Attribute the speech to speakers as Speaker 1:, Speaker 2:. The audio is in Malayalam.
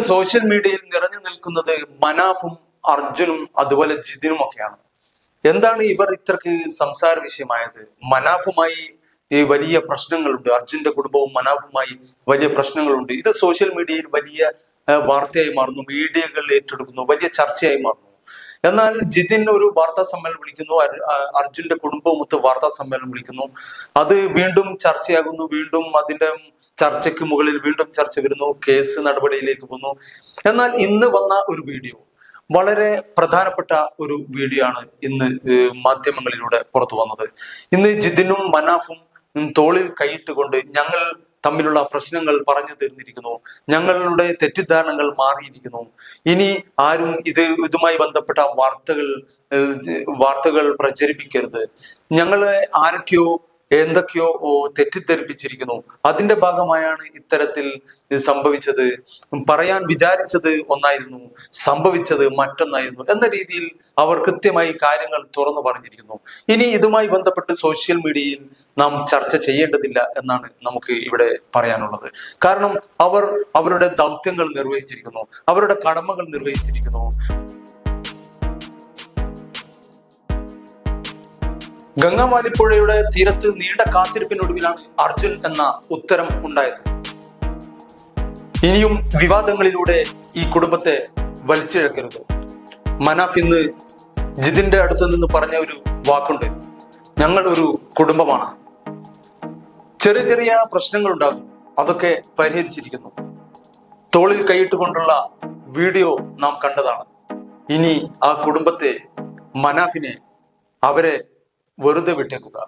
Speaker 1: സോഷ്യൽ മീഡിയയിൽ നിറഞ്ഞു നിൽക്കുന്നത് മനാഫും അർജുനും അതുപോലെ ജിതിനും ഒക്കെയാണ്. എന്താണ് ഇവർ ഇത്രക്ക് സംസാര വിഷയമായത്? മനാഫുമായി വലിയ പ്രശ്നങ്ങളുണ്ട്. അർജുന്റെ കുടുംബവും മനാഫുമായി വലിയ പ്രശ്നങ്ങളുണ്ട്. ഇത് സോഷ്യൽ മീഡിയയിൽ വലിയ വാർത്തയായി മാറുന്നു. മീഡിയകൾ ഏറ്റെടുക്കുന്നു. വലിയ ചർച്ചയായി മാറുന്നു. എന്നാൽ ജിതിൻ ഒരു വാർത്താ സമ്മേളനം വിളിക്കുന്നു. അർജുന്റെ കുടുംബവുമൊത്ത് വാർത്താ സമ്മേളനം വിളിക്കുന്നു. അത് വീണ്ടും ചർച്ചയാകുന്നു. വീണ്ടും അതിന്റെ ചർച്ചയ്ക്ക് മുകളിൽ വീണ്ടും ചർച്ച വരുന്നു. കേസ് നടപടിയിലേക്ക് പോകുന്നു. എന്നാൽ ഇന്ന് വന്ന ഒരു വീഡിയോ വളരെ പ്രധാനപ്പെട്ട ഒരു വീഡിയോ ആണ് ഇന്ന് മാധ്യമങ്ങളിലൂടെ പുറത്തു വന്നത്. ഇന്ന് ജിതിനും മനാഫും തോളിൽ കൈയിട്ട് കൊണ്ട് ഞങ്ങൾ തമ്മിലുള്ള പ്രശ്നങ്ങൾ പറഞ്ഞു തീർന്നിരിക്കുന്നു. ഞങ്ങളുടെ തെറ്റിദ്ധാരണകൾ മാറിയിരിക്കുന്നു. ഇനി ആരും ഇത് ഇതുമായി ബന്ധപ്പെട്ട വാർത്തകൾ വാർത്തകൾ പ്രചരിപ്പിക്കരുത്. ഞങ്ങളെ ആരൊക്കെയോ എന്തൊക്കെയോ തെറ്റിദ്ധരിപ്പിച്ചിരിക്കുന്നു. അതിന്റെ ഭാഗമായാണ് ഇത്തരത്തിൽ ഇത് സംഭവിച്ചത്. പറയാൻ വിചാരിച്ചത് ഒന്നായിരുന്നു സംഭവിച്ചത് മറ്റൊന്നായിരുന്നു എന്ന രീതിയിൽ അവർ കൃത്യമായി കാര്യങ്ങൾ തുറന്നു പറഞ്ഞിരിക്കുന്നു. ഇനി ഇതുമായി ബന്ധപ്പെട്ട് സോഷ്യൽ മീഡിയയിൽ നാം ചർച്ച ചെയ്യേണ്ടതില്ല എന്നാണ് നമുക്ക് ഇവിടെ പറയാനുള്ളത്. കാരണം അവർ അവരുടെ ദൗത്യങ്ങൾ നിർവഹിച്ചിരിക്കുന്നു അവരുടെ കടമകൾ നിർവഹിച്ചിരിക്കുന്നു. ഗംഗാവാലിപ്പുഴയുടെ തീരത്ത് നീണ്ട കാത്തിരിപ്പിനൊടുവിലാണ് അർജുൻ എന്ന ഉത്തരം ഉണ്ടായത്. ഇനിയും വിവാദങ്ങളിലൂടെ ഈ കുടുംബത്തെ വലിച്ചിഴക്കരുത്. മനാഫ് ഇന്ന് ജിതിന്റെ അടുത്ത് നിന്ന് പറഞ്ഞ ഒരു വാക്കുണ്ട്. ഞങ്ങൾ ഒരു കുടുംബമാണ്. ചെറിയ ചെറിയ പ്രശ്നങ്ങൾ ഉണ്ടാകും അതൊക്കെ പരിഹരിച്ചിരിക്കുന്നു. തോളിൽ കൈയിട്ടുകൊണ്ടുള്ള വീഡിയോ നാം കണ്ടതാണ്. ഇനി ആ കുടുംബത്തെ മനാഫിനെ അവരെ വെറുതെ വിട്ടേക്കുക.